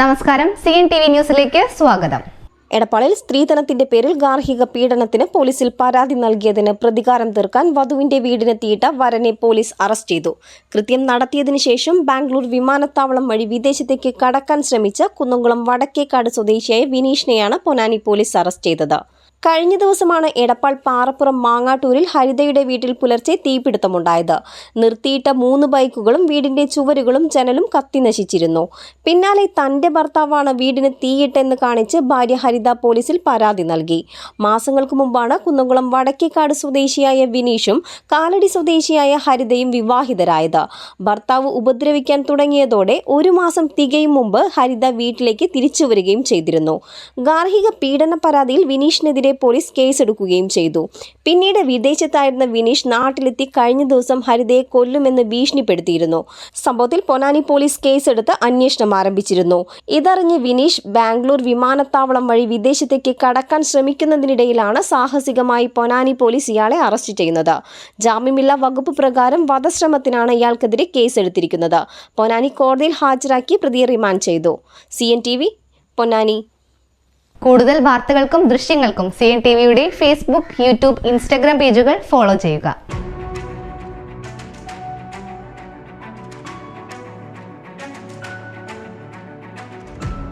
നമസ്കാരം. C N T V ന്യൂസിലേക്ക് സ്വാഗതം. എടപ്പാളിൽ സ്ത്രീധനത്തിന്റെ പേരിൽ ഗാർഹിക പീഡനത്തിന് പോലീസിൽ പരാതി നൽകിയതിന് പ്രതികാരം തീർക്കാൻ വധുവിന്റെ വീടിനെത്തിയിട്ട വരനെ പോലീസ് അറസ്റ്റ് ചെയ്തു. കൃത്യം നടത്തിയതിനു ശേഷം ബാംഗ്ലൂർ വിമാനത്താവളം വഴി വിദേശത്തേക്ക് കടക്കാൻ ശ്രമിച്ച കുന്നംകുളം വടക്കേക്കാട് സ്വദേശിയായ വിനീഷിനെയാണ് പൊന്നാനി പോലീസ് അറസ്റ്റ് ചെയ്തത്. കഴിഞ്ഞ ദിവസമാണ് എടപ്പാൾ പാറപ്പുറം മാങ്ങാട്ടൂരിൽ ഹരിതയുടെ വീട്ടിൽ പുലർച്ചെ തീപിടുത്തമുണ്ടായത്. നിർത്തിയിട്ട മൂന്ന് ബൈക്കുകളും വീടിന്റെ ചുവരുകളും ജനലും കത്തി നശിച്ചിരുന്നു. പിന്നാലെ തന്റെ ഭർത്താവാണ് വീടിന് തീയിട്ടെന്ന് കാണിച്ച് ഭാര്യ ഹരിത പോലീസിൽ പരാതി നൽകി. മാസങ്ങൾക്ക് മുമ്പാണ് കുന്നംകുളം വടക്കേക്കാട് സ്വദേശിയായ വിനീഷും കാലടി സ്വദേശിയായ ഹരിതയും വിവാഹിതരായത്. ഭർത്താവ് ഉപദ്രവിക്കാൻ തുടങ്ങിയതോടെ ഒരു മാസം തികയും മുമ്പ് ഹരിത വീട്ടിലേക്ക് തിരിച്ചു വരികയും ചെയ്തിരുന്നു. ഗാർഹിക പീഡന പരാതിയിൽ വിനീഷിനെതിരെ പോലീസ് കേസെടുക്കുകയും ചെയ്തു. പിന്നീട് വിദേശത്തായിരുന്ന വിനീഷ് നാട്ടിലെത്തി കഴിഞ്ഞ ദിവസം ഹരിതയെ കൊല്ലുമെന്ന് ഭീഷണിപ്പെടുത്തിയിരുന്നു. സംഭവത്തിൽ പൊനാനി പോലീസ് കേസെടുത്ത് അന്വേഷണം ആരംഭിച്ചിരുന്നു. ഇതറിഞ്ഞ് വിനീഷ് ബാംഗ്ലൂർ വിമാനത്താവളം വഴി വിദേശത്തേക്ക് കടക്കാൻ ശ്രമിക്കുന്നതിനിടയിലാണ് സാഹസികമായി പൊനാനി പോലീസ് ഇയാളെ അറസ്റ്റ് ചെയ്യുന്നത്. ജാമ്യമില്ലാ വകുപ്പ് പ്രകാരം വധശ്രമത്തിനാണ് ഇയാൾക്കെതിരെ കേസെടുത്തിരിക്കുന്നത്. പൊനാനി കോടതിയിൽ ഹാജരാക്കി പ്രതിയെ റിമാൻഡ് ചെയ്തു. C N T V Ponnani. കൂടുതൽ വാർത്തകൾക്കും ദൃശ്യങ്ങൾക്കും സി എൻ ടി വിയുടെ ഫേസ്ബുക്ക് യൂട്യൂബ് ഇൻസ്റ്റാഗ്രാം പേജുകൾ ഫോളോ ചെയ്യുക.